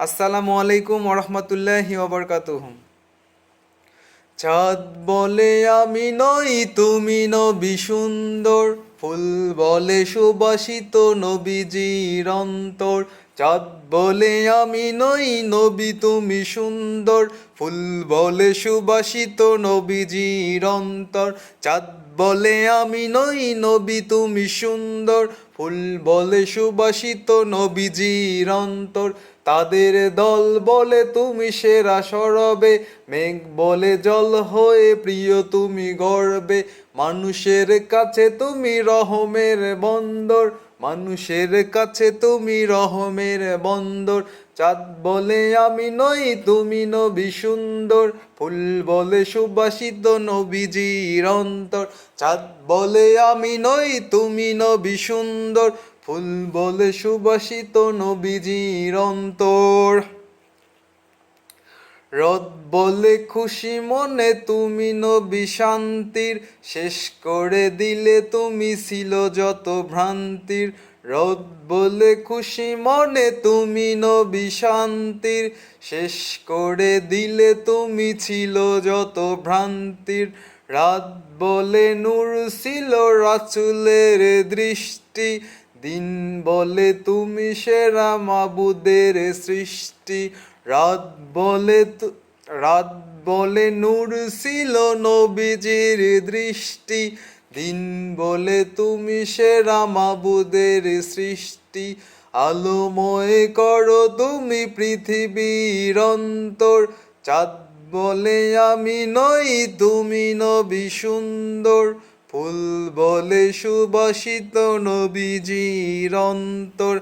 আসসালামু আলাইকুম ওরহমতুল্লাহি ওবরকাতুহুম চাঁদ বলে আমি নই, তুমি নবী সুন্দর। ফুল বলে সুবাসিত নবীজির অন্তর। চাঁদ বলে আমি নই নবী, তুমি সুন্দর। ফুল বলে সুবাসিত নবীজির অন্তর। চাঁদ বলে আমি নই নবী, তুমি সুন্দর। ফুল বলে সুবাসিত নবীজির অন্তর। তাদের দল বলে তুমি সেরা সরবে। মেঘ বলে জল হয়ে প্রিয়, তুমি গর্বে। মানুষের কাছে তুমি রহমের বন্দর। মানুষের কাছে তুমি রহমের বন্দর। চাঁদ বলে আমি নই, তুমি নবী সুন্দর। ফুল বলে সুবাসিত নবীজির অন্তর। চাঁদ বলে আমি নই, তুমি নবী সুন্দর। ফুল বলে সুবাসিত নবীজির অন্তর। রদ বলে খুশি মনে তুমি নবী শান্তির। শেষ করে দিলে তুমি ছিল যত ভ্রান্তির। রদ বলে খুশি মনে তুমি নবী শান্তির। শেষ করে দিলে তুমি ছিল যত ভ্রান্তির। রাত বলে নূর ছিল রাসুলের দৃষ্টি। দিন বলে তুমি সেরা মাবুদের সৃষ্টি। রাত বলে রাত বলে নূর ছিল নবীজির দৃষ্টি, দিন বলে তুমি সেরা মাবুদের সৃষ্টি। আলোময় করো তুমি পৃথিবীর অন্তর, চাঁদ বলে আমি নই তুমি নবী সুন্দর। ফুল বলে সুবাসিত নবীজির অন্তর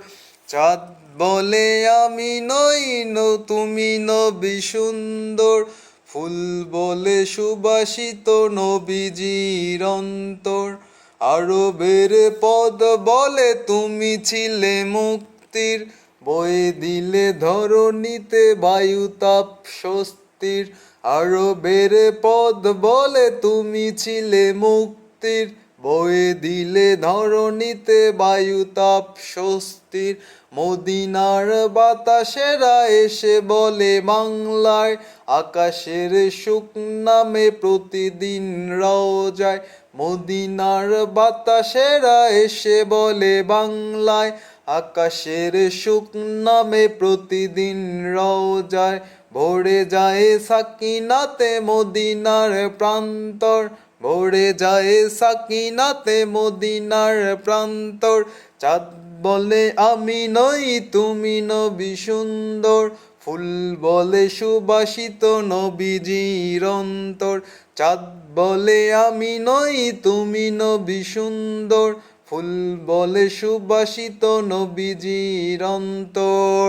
চাঁদ বলে আমি নই ন, তুমি নবী সুন্দর। ফুল বলে সুবাসিত নবীজির অন্তর। আরবের পদ বলে তুমি ছিলে মুক্তির। বয়ে দিলে ধরণীতে বায়ুতাপ স্বস্তির। আরবের পদ বলে তুমি ছিলে মুক্তির। বয়ে দিলে ধরণীতে বায়ুতাপ স্বস্তির। মদিনার বাতাসেরা এসে বলে বাংলায়, আকাশের সুখ নামে প্রতিদিন রও যায় মদিনার বাতাসেরা এসে বলে বাংলায়, আকাশের সুখ নামে প্রতিদিন রও যায় ভরে যায় সাকিনাতে মদিনার প্রান্তর। ভরে যায় সাকিনাতে মদিনার প্রান্তর। চাঁদ বলে, আমি নই, তুমি নবী সুন্দর। ফুল বলে সুবাসিত নবীজির অন্তর চাঁদ বলে, আমি নই, তুমি নবী সুন্দর। ফুল বলে সুবাসিত নবীজির অন্তর